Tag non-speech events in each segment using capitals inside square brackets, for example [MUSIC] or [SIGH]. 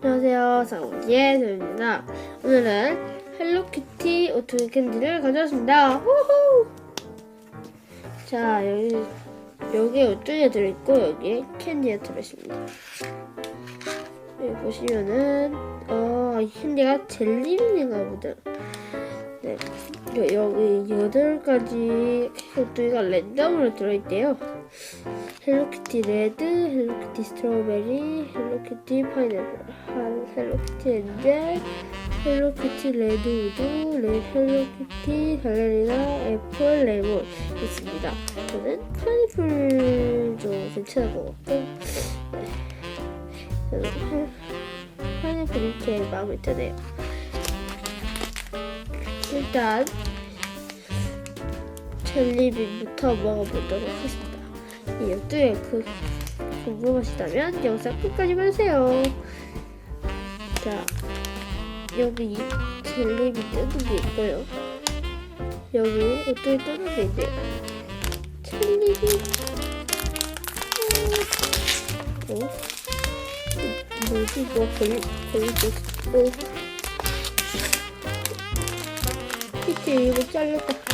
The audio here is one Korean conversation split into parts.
안녕하세요. 상호지의 소입니다. 오늘은 헬로키티 오토 캔디를 가져왔습니다. 호호! 자, 여기, 여기 오뚜기가 들어있고, 여기에 캔디가 들어있습니다. 여기 보시면은, 어, 이 캔디가 젤리인가 보다. 네. 여- 여기 여덟 가지 오뚜기가 랜덤으로 들어있대요. 헬로키티 레드, 헬로키티 스트로베리, 헬로키티 파인애플, 한- 헬로키티 엔젤, 헬로키티 레드 우드, 레, 헬로키티 발레리나, 애플, 레몬 있습니다. 저는 파인애플도 괜찮은 것 같고 네. 저는 파- 파인애플이 제일 마음에 드네요. 일단 젤리빈부터 먹어보도록 하겠습니다. 이 역도에 그 궁금하시다면 영상 끝까지 보세요. 자, 여기 이 젤리비 뜯은 게 있고요. 여기 어떻게 뜯은 게 있네요. 젤리비. 어? 어? 뭐지? 뭐 걸리, 걸리고 있어. 피트 이거 잘렸다.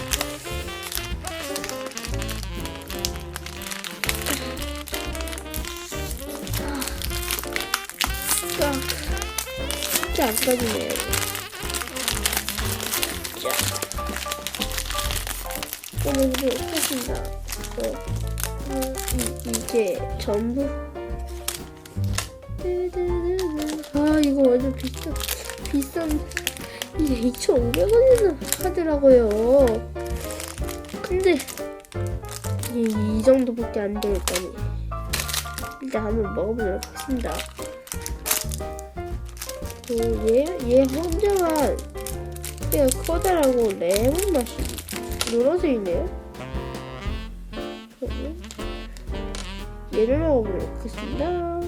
안 빠지네요. 자, 오늘도 했습니다. 어, 음, 이- 이제 전부. 아, 이거 완전 비싼, 비싼, 이게 2,500원이나 하더라고요. 근데, 이게 이 정도밖에 안 되겠다니. 일단 한번 먹어보도록 하겠습니다. 그, 얘, 얘 혼자만 얘가 커다라고 레몬 맛이 노란색이네요. 그러면 얘를 먹어보도록 하겠습니다.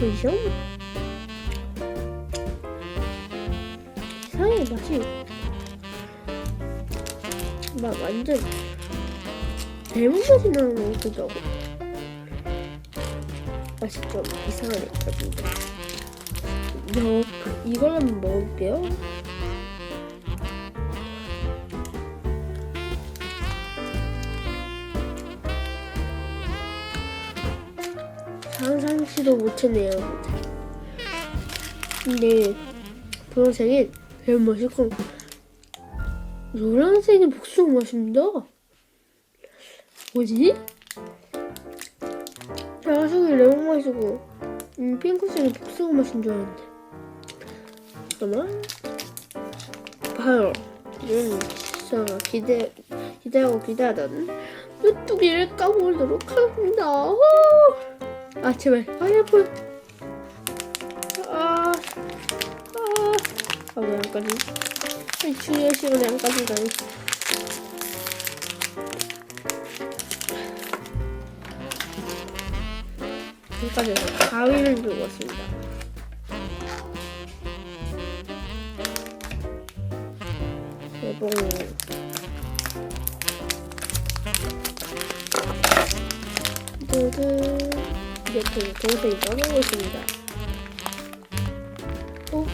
보이죠? 이상해 맛이 막 완전 레몬 맛이 나는 것 같기도 하고 맛이 좀 이상하네 근데 여, 이걸 한번 먹어볼게요. 상상치도 못했네요. 근데 보라색이 제일 맛있고 노란색이 복숭아 맛입니다 뭐지? 야식이 레몬 맛이고 음, 핑크색이 복숭아 맛인 줄 알았는데 잠깐만 봐요 음, 진짜 기대 기대하고 기대하던 뚜뚜기를 까보도록 하겠습니다 호! 아 제발 파인애플 아, 아, 아, 왜 안 까지? 이 중요한 시간에 안 까진다니. 여기까지 해서 가위를 들고 왔습니다. 개봉. 두두. 이렇게 동생이 떠나고 있습니다. 어?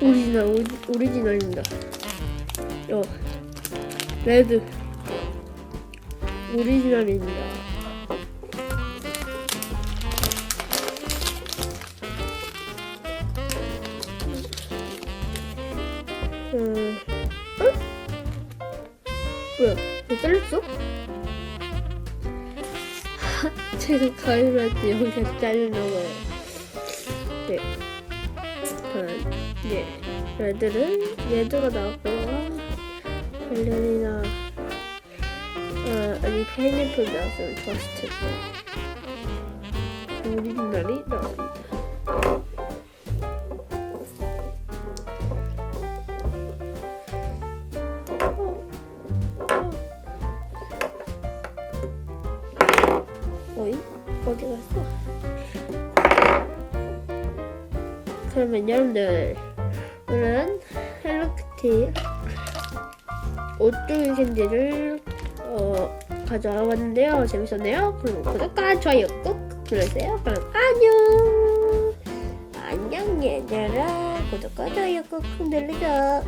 오리지널, 오리, 오리지널입니다. 어, 레드. 오리지널입니다. 음, 어? 뭐야? 왜 잘렸어? [LAUGHS] 제가 가위로 할때 여기가 잘려나봐요. 네. 한, 네. 레드는 레드가 나왔고요. 발레리나, 어, 아니, 파인애플 나왔으면 좋았을 텐데. 오리지널이 나옵니다. 어디 갔어? 그러면 여러분들 오늘은 헬로키티 오뚜기 캔디를 어, 가져와 봤는데요. 재밌었네요. 그럼 구독과 좋아요 꾹 눌러주세요. 그럼 안녕. 안녕 얘들아. 구독과 좋아요 꾹 눌러줘.